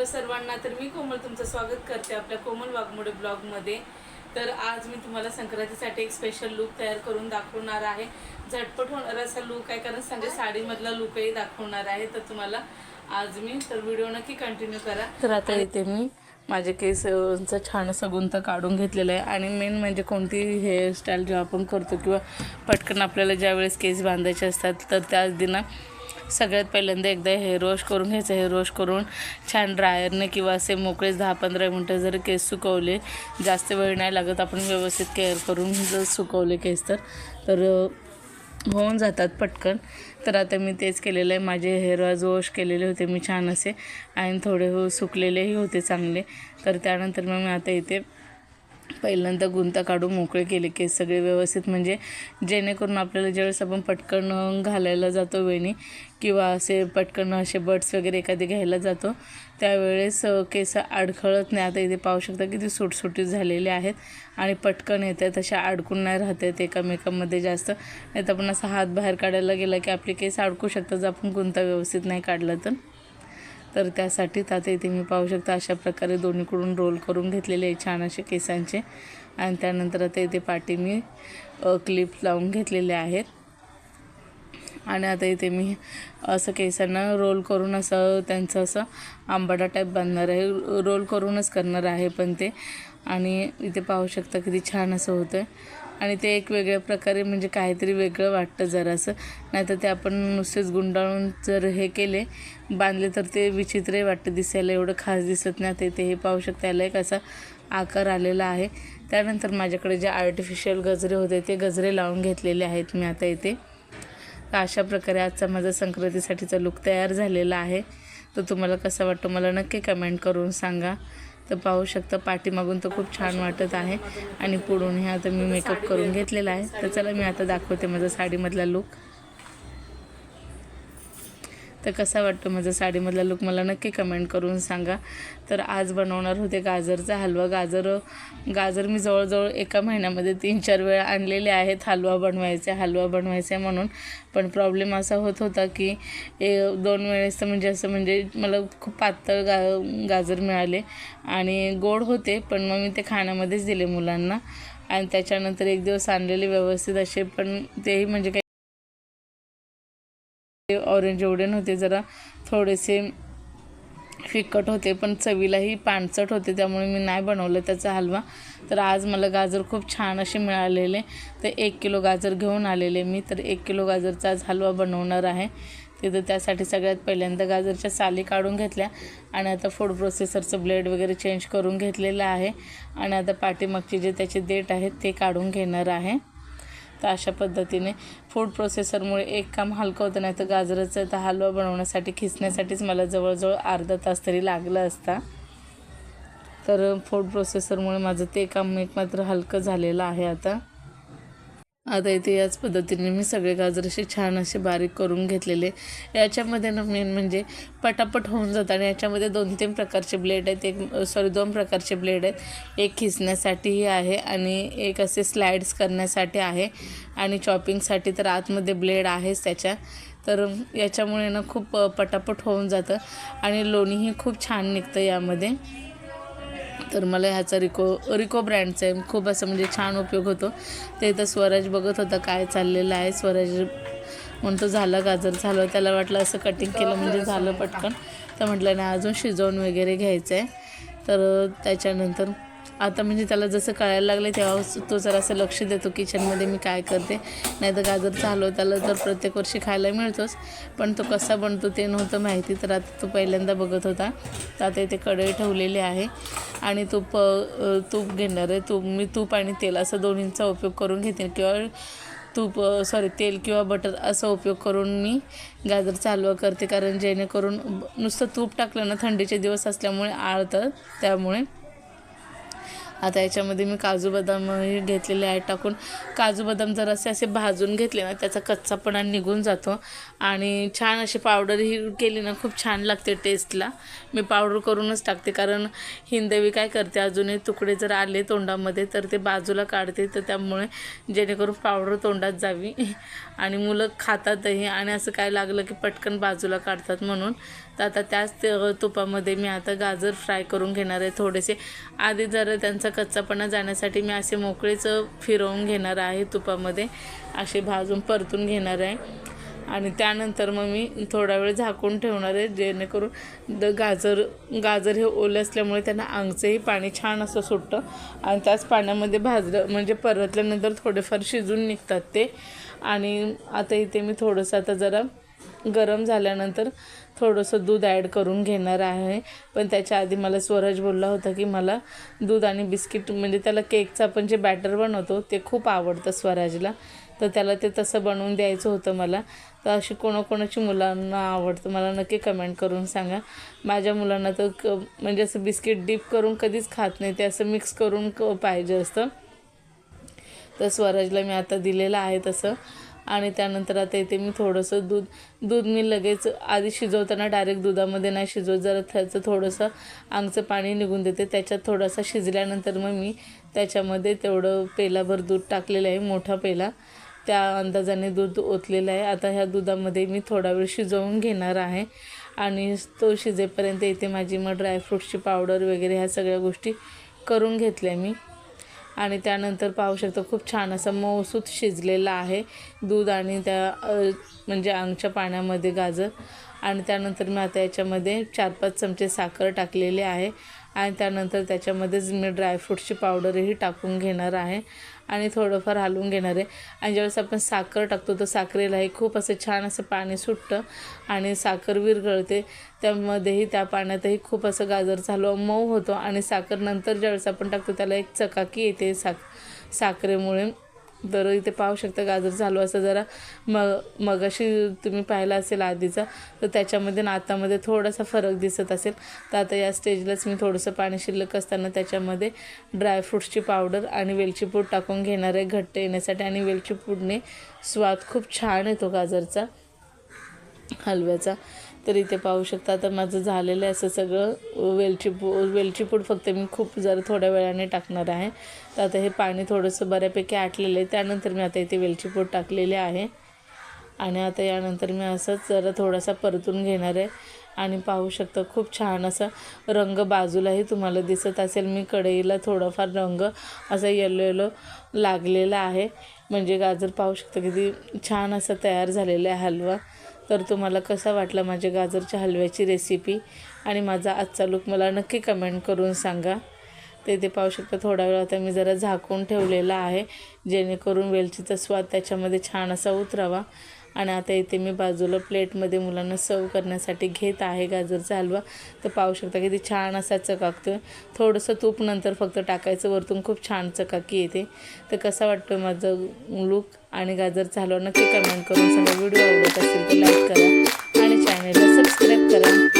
Hello सर्वांना तर मी कोमल तुमचं स्वागत करते आपल्या कोमल वाघमोडे ब्लॉगमध्ये तर आज मी तुम्हाला संक्रांतीसाठी एक स्पेशल लुक तयार करून दाखवणार आहे. झटपट होणारा असा लुक आहे कारण संजय साडीमधला लुकही दाखवणार आहे. तर तुम्हाला आज मी तर व्हिडिओ नक्की कंटिन्यू करा. तर आता येते मी माझे केसचं छान असं गुंत काढून घेतलेलं आहे. आणि मेन म्हणजे कोणती हेअरस्टाईल जेव्हा आपण करतो किंवा पटकन आपल्याला ज्यावेळेस केस बांधायचे असतात तर त्याच दिना सगळ्यात पहिल्यांदा एकदा हेअर वॉश करून घ्यायचं हेअर वॉश करून छान ड्रायरने किंवा असे मोकळेच दहा पंधरा मिनटं जर केस सुकवले जास्त वेळ नाही लागत आपण व्यवस्थित केअर करून जर सुकवले केस तर. तर होऊन जातात पटकन. तर आता मी तेच केलेलं आहे. माझे हेअर वॉज वॉश केलेले होते मी छान असे. आणि थोडे हो सुकलेलेही होते चांगले. तर त्यानंतर मग मी आता इथे पहिल्यांदा गुंता काढून मोकळे केले केस सगळे व्यवस्थित म्हणजे जेणेकरून आपल्याला ज्यावेळेस आपण पटकन घालायला जातो वेणी किंवा असे पटकन असे बड्स वगैरे एखादे घ्यायला जातो त्यावेळेस केस अडखळत नाही. आता इथे पाहू शकता किती सुटसुटीत झालेले आहेत आणि पटकन येत आहेत. अशा अडकून नाही राहत आहेत एकामेकांमध्ये जास्त. नाही तर आपण असा हात बाहेर काढायला गेला की आपले केस अडकू शकतात जर आपण गुंता व्यवस्थित नाही काढला तर. तर त्यासाठी आता इथे मी पाहू शकता अशा प्रकारे दोन्हीकडून रोल करून घेतलेले आहे छान असे केसांचे. आणि त्यानंतर आता इथे पाठी मी क्लिप लावून घेतलेले आहेत. आणि आता इथे मी असं केसांना रोल करून असं त्यांचं असं आंबाडा टाईप बांधणार आहे. रोल करूनच करणार आहे पण ते. आणि इथे पाहू शकता किती छान असं होतं आहे आणि ते एक वेगळ्या प्रकारे म्हणजे काहीतरी वेगळं वाटतं जरासं नाहीतर ते आपण नुसतेच गुंडाळून जर हे केले बांधले तर ते विचित्रही वाटतं दिसायला. एवढं खास दिसत नाही. ते ते हे पाहू शकता. याला एक असा आकार आलेला आहे. त्यानंतर माझ्याकडे जे आर्टिफिशियल गजरे होते ते गजरे लावून घेतलेले आहेत मी आता इथे. तर अशा प्रकारे आजचा माझा संक्रांतीसाठीचा लुक तयार झालेला आहे. तर तुम्हाला कसा वाटतो? मला नक्की कमेंट करून सांगा. तर पाहू शकता पाठीमागून तर खूप छान वाटत आहे. आणि पुढून हे आता मी मेकअप करून घेतलेला आहे. तर चला मी आता दाखवते माझा साडीमधला लुक तर कसा वाटतो माझा साडीमधला लुक मला नक्की कमेंट करून सांगा. तर आज बनवणार होते गाजरचा हलवा. गाजर गाजर मी जवळजवळ एका महिन्यामध्ये तीन चार वेळा आणलेले आहेत. हलवा बनवायचे हलवा बनवायचे म्हणून. पण प्रॉब्लेम असा होत होता की ए दोन वेळेस तर म्हणजे असं म्हणजे मला खूप पातळ गा गाजर मिळाले आणि गोड होते पण मग मी ते खाण्यामध्येच दिले मुलांना. आणि त्याच्यानंतर एक दिवस आणलेले व्यवस्थित असे पण तेही म्हणजे काही ऑरेंज एवढे नव्हते जरा थोडेसे फिकट होते पण चवीलाही पाणचट होते त्यामुळे मी नाही बनवलं त्याचा हलवा. तर आज मला गाजर खूप छान असे मिळालेले. तर एक किलो गाजर घेऊन आलेले मी तर एक किलो गाजरचा आज हलवा बनवणार आहे. तिथं त्यासाठी सगळ्यात पहिल्यांदा गाजरच्या साली काढून घेतल्या आणि आता फूड प्रोसेसरचं ब्लेड वगैरे चेंज करून घेतलेलं आहे. आणि आता पाठीमागचे जे त्याचे देठ आहेत ते काढून घेणार आहे. तर अशा पद्धतीने फूड प्रोसेसरमुळे एक काम हलकं होतं नाही तर गाजराचा तर हलवा बनवण्यासाठी खिचण्यासाठीच मला जवळजवळ अर्धा तास तरी लागला असता. तर फूड प्रोसेसरमुळे माझं ते काम एक मात्र हलकं झालेलं आहे आता. आता इथे याच पद्धतीने मी सगळे गाजर असे छान असे बारीक करून घेतलेले. याच्यामध्ये ना मेन म्हणजे पटापट होऊन जातं आणि याच्यामध्ये दोन तीन प्रकारचे ब्लेड आहेत. एक सॉरी दोन प्रकारचे ब्लेड आहेत. एक खिसण्यासाठीही आहे आणि एक असे स्लाइड्स करण्यासाठी आहे. आणि चॉपिंगसाठी तर आतमध्ये ब्लेड आहेच त्याच्या. तर याच्यामुळे ना खूप पटापट होऊन जातं. आणि लोणीही खूप छान निघतं यामध्ये. तर मला ह्याचा रिको रिको ब्रँडचा आहे. खूप असं म्हणजे छान उपयोग होतो. ते तर स्वराज बघत होता काय चाललेलं आहे. स्वराज म्हणतो झालं गाजर झालं. त्याला वाटलं असं कटिंग केलं म्हणजे झालं पटकन. तर म्हटलं नाही अजून शिजवून वगैरे घ्यायचं आहे तर त्याच्यानंतर आता म्हणजे त्याला जसं कळायला लागलं तेव्हा तो जरासं लक्ष देतो किचनमध्ये मी काय करते. नाही तर गाजर चालव त्याला तर प्रत्येक वर्षी खायला मिळतोच. पण तो कसा बनतो ते नव्हतं माहिती तर आता तो पहिल्यांदा बघत होता. तर आता इथे कढई ठेवलेली आहे. आणि तूप तूप घेणार आहे. तूप मी तूप आणि तेल असं दोन्हींचा उपयोग करून घेते. किंवा तूप सॉरी तेल किंवा बटर असा उपयोग करून मी गाजरचा हलवा करते. कारण जेणेकरून नुसतं तूप टाकलं ना थंडीचे दिवस असल्यामुळे आळतं त्यामुळे आता याच्यामध्ये मी काजू बदामही घेतलेले आहे टाकून. काजू बदाम जर असे असे भाजून घेतले ना त्याचा कच्चापणा निघून जातो. आणि छान अशी पावडर ही केली ना खूप छान लागते टेस्टला मी पावडर करूनच टाकते कारण हिंदवी काय करते अजूनही तुकडे जर आले तोंडामध्ये तर ते बाजूला काढते तर त्यामुळे जेणेकरून पावडर तोंडात जावी. आणि मुलं खातातही आणि असं काय लागलं की पटकन बाजूला काढतात म्हणून. तर आता त्याच तुपामध्ये मी आता गाजर फ्राय करून घेणार आहे थोडेसे. आधी जरा त्यांचा कच्चापणा जाण्यासाठी मी असे मोकळेच फिरवून घेणार आहे तुपामध्ये. असे भाजून परतून घेणार आहे. आणि त्यानंतर मग मी थोडा वेळ झाकून ठेवणार आहे जेणेकरून द गाजर गाजर हे ओले असल्यामुळे त्यांना अंगचंही पाणी छान असं सुटतं. आणि त्याच पाण्यामध्ये भाजलं म्हणजे परतल्यानंतर थोडेफार शिजून निघतात ते. आणि आता इथे मी थोडंसं आता जरा गरम झाल्यानंतर थोडंसं दूध ॲड करून घेणार आहे. पण त्याच्या आधी मला स्वराज बोलला होता की मला दूध आणि बिस्किट म्हणजे त्याला केकचं आपण जे बॅटर बनवतो ते खूप आवडतं स्वराजला. तर त्याला ते तसं बनवून द्यायचं होतं मला. तर अशी कोणाकोणाची मुलांना आवडतं मला नक्की कमेंट करून सांगा. माझ्या मुलांना तर क म्हणजे असं बिस्किट डीप करून कधीच खात नाही ते असं मिक्स करून क पाहिजे असतं. तर स्वराजला मी आता दिलेलं आहे तसं. आणि त्यानंतर आता इथे मी थोडंसं दूध दूध मी लगेच आधी शिजवताना डायरेक्ट दुधामध्ये नाही शिजवत जरा त्याचं थोडंसं आंगचं पाणी निघून देते. त्याच्यात थोडासा शिजल्यानंतर मग मी त्याच्यामध्ये तेवढं पेलाभर दूध टाकलेलं आहे मोठा पेला. त्या अंदाजाने दूध ओतलेलं आहे. आता ह्या दुधामध्ये मी थोडा वेळ शिजवून घेणार आहे. आणि तो शिजेपर्यंत इथे माझी मग ड्रायफ्रूट्सची पावडर वगैरे ह्या सगळ्या गोष्टी करून घेतल्या मी. आणि त्यानंतर पाहू शकतो खूप छान असं मऊसूत शिजलेला आहे. दूध आणि त्या म्हणजे अंगच्या पाण्यामध्ये गाजर. आणि त्यानंतर मी आता याच्यामध्ये चार पाच चमचे साखर टाकलेले आहे. आणि त्यानंतर त्याच्यामध्येच मी ड्रायफ्रूटची पावडरही टाकून घेणार आहे. आणि थोडंफार हलवून घेणार आहे. आणि ज्यावेळेस आपण साखर टाकतो तर साखरेलाही खूप असं छान असं पाणी सुटतं आणि साखर विरघळते. त्यामध्येही त्या पाण्यातही खूप असं गाजरचा हलवा मऊ होतो आणि साखर नंतर ज्यावेळेस आपण टाकतो त्याला एक चकाकी येते साख साखरेमुळे. तर इथे पाहू शकता गाजर हलवा असं जरा मग मगाशी तुम्ही पाहिला असेल आधीचा तर त्याच्यामध्ये नातामध्ये आतामध्ये थोडासा फरक दिसत असेल. तर आता या स्टेजलाच मी थोडंसं पाणी शिल्लक असताना त्याच्यामध्ये ड्रायफ्रूट्सची पावडर आणि वेलची पूड टाकून घेणार आहे घट्ट येण्यासाठी. आणि वेलची पूडने स्वाद खूप छान येतो गाजरचा हलव्याचा. तर इथे पाहू शकता आता माझं झालेलं आहे असं सगळं. वेलची वेलचीपूड वेलची पूड फक्त मी खूप जरा थोड्या वेळाने टाकणार आहे. तर आता हे पाणी थोडंसं बऱ्यापैकी आटलेलं आहे. त्यानंतर मी आता इथे वेलची पूड टाकलेली आहे. आणि आता यानंतर मी असंच जरा थोडासा परतून घेणार आहे. आणि पाहू शकता खूप छान असा रंग बाजूलाही तुम्हाला दिसत असेल. मी कढईला थोडाफार रंग असा येलो येलो लागलेला आहे. म्हणजे गाजर पाहू शकता किती छान असा तयार झालेला आहे हलवा. तर तुम्हाला कसा वाटला माझ्या गाजरच्या हलव्याची रेसिपी आणि माझा आजचा लुक मला नक्की कमेंट करून सांगा. ते ते पाहू शकता थोडा वेळ आता मी जरा झाकून ठेवलेला आहे. जेणेकरून वेलचीचा स्वाद त्याच्यामध्ये छान असा उतरावा. आणि आता इथे मी बाजूला प्लेटमध्ये मुलांना सर्व करण्यासाठी घेत आहे गाजरचा हलवा. तर पाहू शकता किती छान असा चकाकतो थोडंसं तूप नंतर फक्त टाकायचं. वरतून खूप छान चकाकी येते. तर कसा वाटतो माझं लूक आणि गाजरचा हलवा? नक्की कमेंट करून सांगा. व्हिडिओ आवडत असेल तर लाईक करा आणि चॅनलला सबस्क्राईब करा.